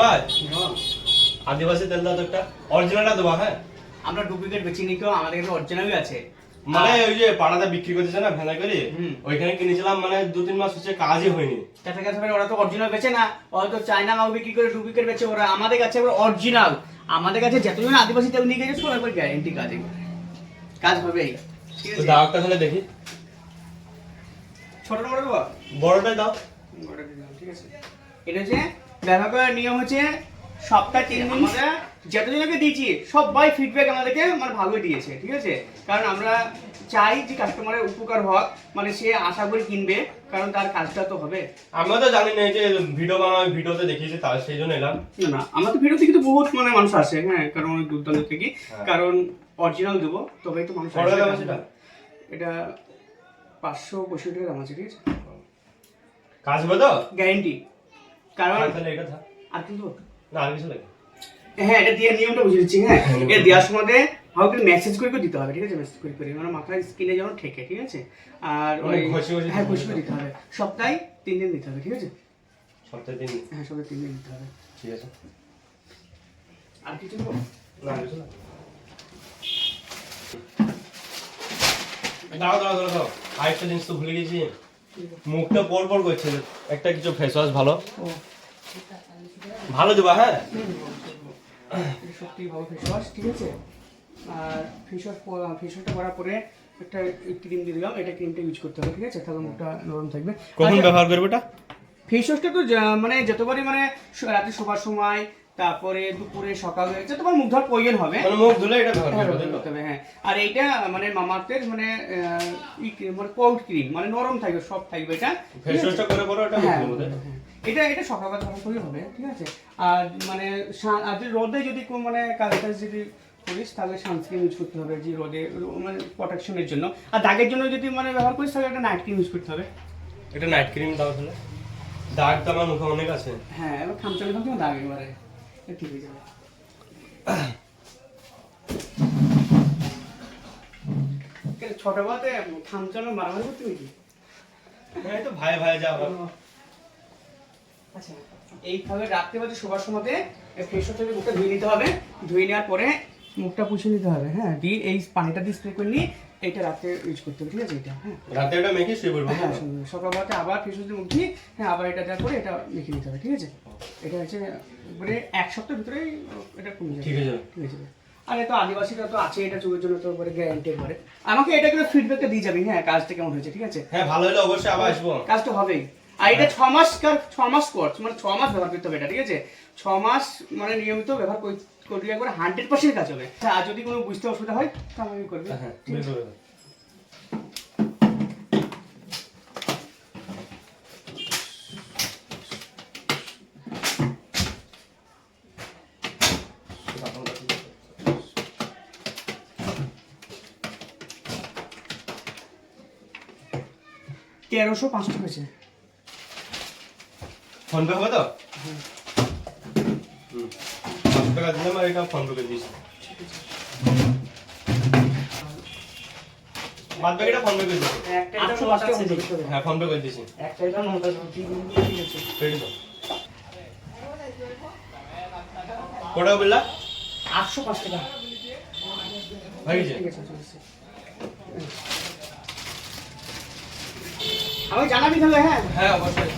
ভাই আদিবাসী তেল দাও একটা। অরিজিনালটা দেবা হ্যাঁ? আমরা ডুপ্লিকেট বেচি নি কেউ আমাদের কাছে অরিজিনালই আছে। মানে ওই যে পাড়াতে বিক্রি করতেছে না করে? ওইখানে কিনেছিলাম মানে দু তিন মাস হচ্ছে কাজই হয়নি। ওরা তো অরিজিনাল বেচে না ওরা তো চায়না মাল বিক্রি করে ডুপ্লিকেট বেচে ওরা আমাদের কাছে অরিজিনাল আমাদের কাছে যতজন আদিবাসী তেল নিয়ে গেছে গ্যারেন্টি কাজ। কাজ দাও একটা তাহলে দেখি। ছোট বড় বড়টাই দাও। বড়টা দিলাম, ঠিক আছে। এটা হচ্ছে ব্যবহার করার নিয়ম হচ্ছে সপ্তাহে তিন দিন যতজনকে দিয়েছি সবাই ফিডব্যাক আমাদেরকে মানে ভালোই দিয়েছে ঠিক আছে? কারণ আমরা চাই যে কাস্টমারের উপকার হোক মানে সে আশা করে কিনবে কারণ তার কাজটা তো হবে। আমিও তো জানি না যে ভিডিও বানানো ভিডিওতে দেখিয়েছি তার সেই জন্য এলাম। না না আমাদের ভিডিও থেকে তো বহুত মানে মানুষ আসে হ্যাঁ কারণ অনেক দূর দূরান্ত থেকে। হ্যাঁ। কারণ অরিজিনাল দেবো তবেই তো মানুষ এটা? পাঁচশো পঁয়ষট্টি টাকা দাম আছে ঠিক আছে? কাজ হবে গ্যারেন্টি কারণ আর থাক আর না আর কিছু লাগে হ্যাঁ এটা দিয়ে নিয়মটা বুঝে দিচ্ছি হ্যাঁ। এটা দেওয়ার সময় মেসেজ করে করে দিতে হবে ঠিক আছে? মেসেজ করে করে। মানে স্কিনে যেন ঠেকে ঠিক আছে? আর হ্যাঁ ঘষে করে দিতে হবে। সপ্তাহে তিন দিন দিতে হবে ঠিক আছে? সপ্তাহে তিন দিন। হ্যাঁ সপ্তাহে তিন দিন দিতে হবে। ঠিক আছে। আর কিছু না আর কিছু না। দাও দাও দাও দাও। আরেকটা জিনিস তো ভুলে গেছি। মুখটা পর পর করছে। একটা কিছু ফেস ওয়াশ ভালো। ভালো দেবা হ্যাঁ? সত্যি ভালো ফেস ওয়াশ ঠিক আছে? আর ফেস ওয়াশ ফেস ওয়াশটা করার পরে একটা ক্রিম দিয়ে দিলাম। এটা ক্রিমটা ইউজ করতে হবে ঠিক আছে? তাহলে মুখটা নরম থাকবে। কখন আচ্ছা, ব্যবহার করবে এটা ফেস ওয়াশটা তো মানে যতবারই মানে রাতে শোবার সময় তারপরে দুপুরে সকালে তোমার মুখ ধোয়ার প্রয়োজন হবে। মানে মুখ ধুলে এটা হ্যাঁ? করতে হবে, হ্যাঁ। আর এইটা মানে মামার্থের মানে ই মানে কোল্ড ক্রিম মানে নরম থাকবে সব থাকবে এটা ফেস ওয়াশটা করে পরে হ্যাঁ, তো? হ্যাঁ। এটা এটা সকালবেলা ব্যবহার করলে হবে ঠিক আছে? আর মানে আর যদি রোদে যদি কোন মানে কাজ টাজ যদি করিস তাহলে সানস্ক্রিন ইউজ করতে হবে যে রোদে মানে প্রোটেকশনের জন্য। আর দাগের জন্য যদি মানে ব্যবহার করিস তাহলে একটা নাইট ক্রিম ইউজ করতে হবে। এটা নাইট ক্রিম দাও তাহলে। দাগ তো আমার মুখে অনেক আছে। হ্যাঁ এবার খামচালে খামচালে দাগ এবারে এটা ঠিক হয়ে যাবে ছোটবেলাতে মারামারি করতে নাকি এই তো ভাই ভাই যা। আচ্ছা এইভাবে রাত্রে বাজে শোবার সময়তে ফ্রেশ থেকে মুখটা ধুয়ে নিতে হবে। ধুয়ে নেওয়ার পরে মুখটা পুষে নিতে হবে হ্যাঁ? দিয়ে এই পানিটা দিয়ে স্প্রে করে নিয়ে রাতে ইউজ করতে হবে ঠিক আছে? এটা হ্যাঁ। রাতে এটা মেখে শুয়ে পড়ব হ্যাঁ সুন্দর। সকালবেলাতে আবার দিয়ে মুখ হ্যাঁ আবার এটা দেওয়ার পরে এটা মেখে নিতে হবে ঠিক আছে? এটা হচ্ছে মানে এক সপ্তাহের ভিতরেই এটা কমে যাবে ঠিক আছে ঠিক আছে আর তো আদিবাসীরা তো আছে এটা চুলের জন্য তো পরে গ্যারান্টি করে আমাকে এটা করে ফিডব্যাকটা দিয়ে যাবি হ্যাঁ কাজটা কেমন হয়েছে ঠিক আছে? হ্যাঁ ভালো হলে অবশ্যই আবার আসব। কাজটা হবেই। আর এটা ছ মাস কার- ছ মাস কোর্স মানে ছ মাস ব্যবহার করতে হবে এটা ঠিক আছে? ছ মাস মানে নিয়মিত ব্যবহার করি- করলে একবার হান্ড্রেড পার্সেন্ট কাজ হবে। আচ্ছা, আর যদি কোনো বুঝতে অসুবিধা হয় তাহলে আমি করবি। হ্যাঁ ঠিক আছে? তেরোশো পাঁচটা হয়েছে। ফোন পে হবে তো পাঁচশো টাকা দিলাম আর এটা ফোন পে করে দিয়েছি বাদ বাকিটা ফোন পে করে দিয়েছি আটশো পাঁচটা হ্যাঁ ফোন পে করে দিয়েছি একটাই তো নটা ঠিক আছে রেডি তো? কোটা বললা? আটশো পাঁচ টাকা। হয়ে গেছে। ঠিক আছে আমাকে জানাবি তাহলে হ্যাঁ? হ্যাঁ অবশ্যই।